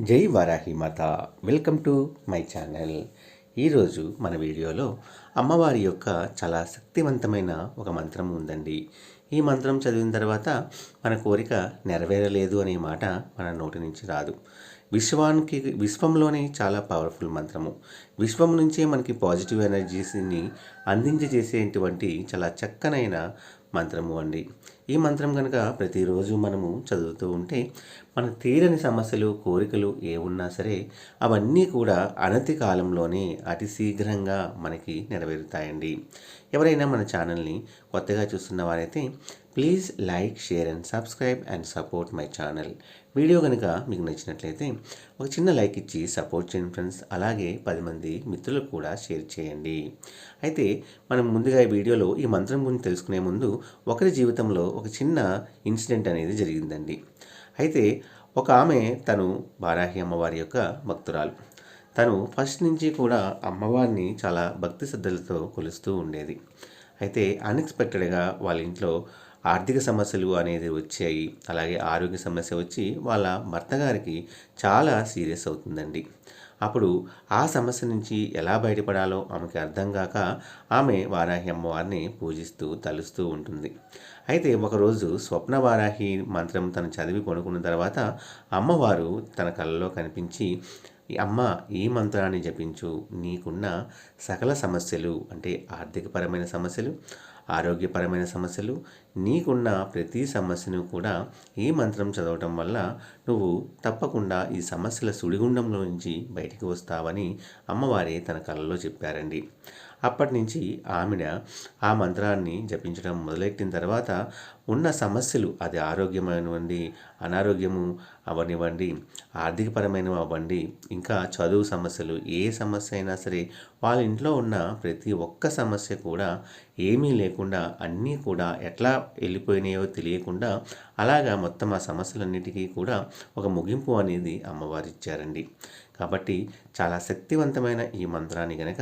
జై వారాహి మాత. Welcome to my channel. ఈరోజు మన వీడియోలో అమ్మవారి యొక్క చాలా శక్తివంతమైన ఒక మంత్రం ఉందండి. ఈ మంత్రం చదివిన తర్వాత మన కోరిక నెరవేరలేదు అనే మాట మన నోటి నుంచి రాదు. విశ్వానికి విశ్వంలోనే చాలా పవర్ఫుల్ మంత్రము. విశ్వం నుంచే మనకి పాజిటివ్ ఎనర్జీస్ని అందించేసేటువంటి చాలా చక్కనైన మంత్రము అండి. ఈ మంత్రం కనుక ప్రతిరోజు మనము చదువుతూ ఉంటే మన తీరని సమస్యలు కోరికలు ఏ ఉన్నా సరే అవన్నీ కూడా అనతి కాలంలోనే అతి శీఘ్రంగా మనకి నెరవేరుతాయండి. ఎవరైనా మన ఛానల్ని కొత్తగా చూస్తున్న వారైతే please like share and subscribe and support my channel. Video కనుక మీకు నచ్చినట్లయితే ఒక చిన్న లైక్ ఇచ్చి సపోర్ట్ చేయండి ఫ్రెండ్స్. అలాగే పది మంది మిత్రులకు కూడా షేర్ చేయండి. అయితే మనం ముందుగా ఈ వీడియోలో ఈ మంత్రం గురించి తెలుసుకునే ముందు ఒకరి జీవితంలో ఒక చిన్న ఇన్సిడెంట్ అనేది జరిగిందండి. అయితే ఒక ఆమె తను బారాహి అమ్మవారి యొక్క భక్తురాలు. తను ఫస్ట్ నుంచి కూడా అమ్మవారిని చాలా భక్తి శ్రద్ధలతో కొలుస్తూ ఉండేది. అయితే అన్ఎక్స్పెక్టెడ్గా వాళ్ళ ఇంట్లో ఆర్థిక సమస్యలు అనేది వచ్చాయి. అలాగే ఆరోగ్య సమస్య వచ్చి వాళ్ళ భర్త గారికి చాలా సీరియస్ అవుతుందండి. అప్పుడు ఆ సమస్య నుంచి ఎలా బయటపడాలో ఆమెకి అర్థం కాక ఆమె వారాహి అమ్మవారిని పూజిస్తూ తలుస్తూ ఉంటుంది. అయితే ఒకరోజు స్వప్న వారాహి మంత్రం తను చదివి కొనుక్కున్న తర్వాత అమ్మవారు తన కళ్ళలో కనిపించి అమ్మ ఈ మంత్రాన్ని జపించు. నీకున్న సకల సమస్యలు అంటే ఆర్థికపరమైన సమస్యలు ఆరోగ్యపరమైన సమస్యలు నీకున్న ప్రతి సమస్యను కూడా ఈ మంత్రం చదవటం వల్ల నువ్వు తప్పకుండా ఈ సమస్యల సుడిగుండంలో నుంచి బయటికి వస్తావని అమ్మవారే తన కళ్ళలో చెప్పారండి. అప్పటి నుంచి ఆమెడ ఆ మంత్రాన్ని జపించడం మొదలెట్టిన తర్వాత ఉన్న సమస్యలు అది ఆరోగ్యమైనవ్వండి అనారోగ్యము అవనివ్వండి ఆర్థికపరమైనవి అవ్వండి ఇంకా చదువు సమస్యలు ఏ సమస్య అయినా సరే వాళ్ళ ఇంట్లో ఉన్న ప్రతి ఒక్క సమస్య కూడా ఏమీ లేకుండా అన్నీ కూడా ఎట్లా వెళ్ళిపోయినాయో తెలియకుండా అలాగా మొత్తం ఆ సమస్యలన్నిటికీ కూడా ఒక ముగింపు అనేది అమ్మవారు ఇచ్చారండి కాబట్టి చాలా శక్తివంతమైన ఈ మంత్రాన్ని కనుక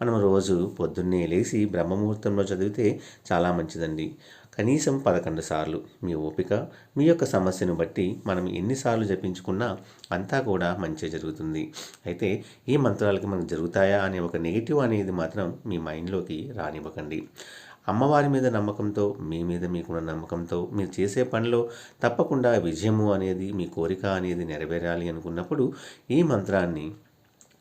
మనం రోజు పొద్దున్నే లేచి బ్రహ్మముహూర్తంలో చదివితే చాలా మంచిదండి. కనీసం పదకొండు సార్లు మీ ఓపిక మీ యొక్క సమస్యను బట్టి మనం ఎన్నిసార్లు జపించుకున్నా అంతా కూడా మంచి జరుగుతుంది. అయితే ఈ మంత్రాలకి మనకు జరుగుతాయా అనే ఒక నెగిటివ్ అనేది మాత్రం మీ మైండ్లోకి రానివ్వకండి. అమ్మవారి మీద నమ్మకంతో మీ మీద మీకున్న నమ్మకంతో మీరు చేసే పనిలో తప్పకుండా విజయము అనేది మీ కోరిక అనేది నెరవేరాలి అనుకున్నప్పుడు ఈ మంత్రాన్ని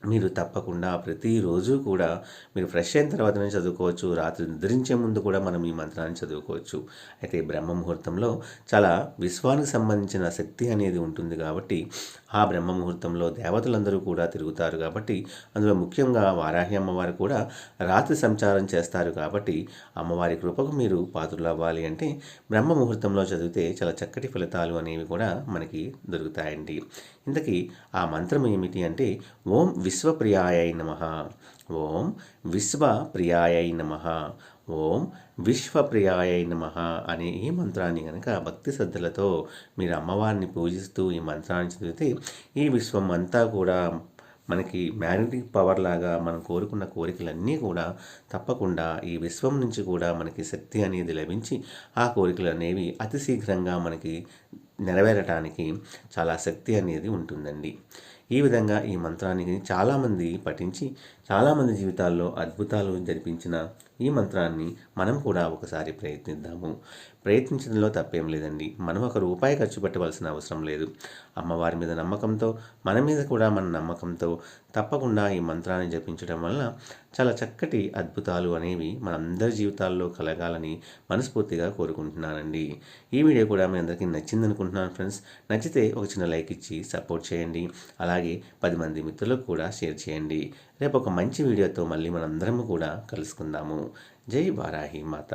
మీరు తప్పకుండా ప్రతిరోజు కూడా మీరు ఫ్రెష్ అయిన తర్వాతనే చదువుకోవచ్చు. రాత్రి నిద్రించే ముందు కూడా మనం ఈ మంత్రాన్ని చదువుకోవచ్చు. అయితే బ్రహ్మ ముహూర్తంలో చాలా విశ్వానికి సంబంధించిన శక్తి అనేది ఉంటుంది కాబట్టి ఆ బ్రహ్మ ముహూర్తంలో దేవతలందరూ కూడా తిరుగుతారు కాబట్టి అందులో ముఖ్యంగా వారాహి అమ్మవారు కూడా రాత్రి సంచారం చేస్తారు కాబట్టి అమ్మవారి కృపకు మీరు పాత్రలు అవ్వాలి అంటే బ్రహ్మ ముహూర్తంలో చదివితే చాలా చక్కటి ఫలితాలు అనేవి కూడా మనకి దొరుకుతాయండి. ఇంతకీ ఆ మంత్రం ఏమిటి అంటే ఓం విశ్వప్రియాయ నమ. ఓం విశ్వప్రియాయ నమ. ఓం విశ్వప్రియాయ నమ అనే ఈ మంత్రాన్ని కనుక భక్తి శ్రద్ధలతో మీరు అమ్మవారిని పూజిస్తూ ఈ మంత్రాన్ని చదివితే ఈ విశ్వం అంతా కూడా మనకి మ్యాగ్నెటిక్ పవర్ లాగా మనం కోరుకున్న కోరికలన్నీ కూడా తప్పకుండా ఈ విశ్వం నుంచి కూడా మనకి శక్తి అనేది లభించి ఆ కోరికలు అనేవి అతి శీఘ్రంగా మనకి నెరవేరటానికి చాలా శక్తి అనేది ఉంటుందండి. ఈ విధంగా ఈ మంత్రాన్ని చాలామంది పఠించి చాలామంది జీవితాల్లో అద్భుతాలు జరిపించిన ఈ మంత్రాన్ని మనం కూడా ఒకసారి ప్రయత్నిద్దాము. ప్రయత్నించడంలో తప్పేం లేదండి. మనం ఒక రూపాయి ఖర్చు పెట్టవలసిన అవసరం లేదు. అమ్మవారి మీద నమ్మకంతో మన మీద కూడా మన నమ్మకంతో తప్పకుండా ఈ మంత్రాన్ని జపించడం వలన చాలా చక్కటి అద్భుతాలు అనేవి మనందరి జీవితాల్లో కలగాలని మనస్ఫూర్తిగా కోరుకుంటున్నానండి. ఈ వీడియో కూడా మీ అందరికీ నచ్చింది అనుకుంటున్నాను ఫ్రెండ్స్. నచ్చితే ఒక చిన్న లైక్ ఇచ్చి సపోర్ట్ చేయండి. అలాగే పది మంది మిత్రులకు కూడా షేర్ చేయండి. రేపు ఒక మంచి వీడియోతో మళ్ళీ మనందరము కూడా కలుసుకుందాము. జై వారాహి మాత.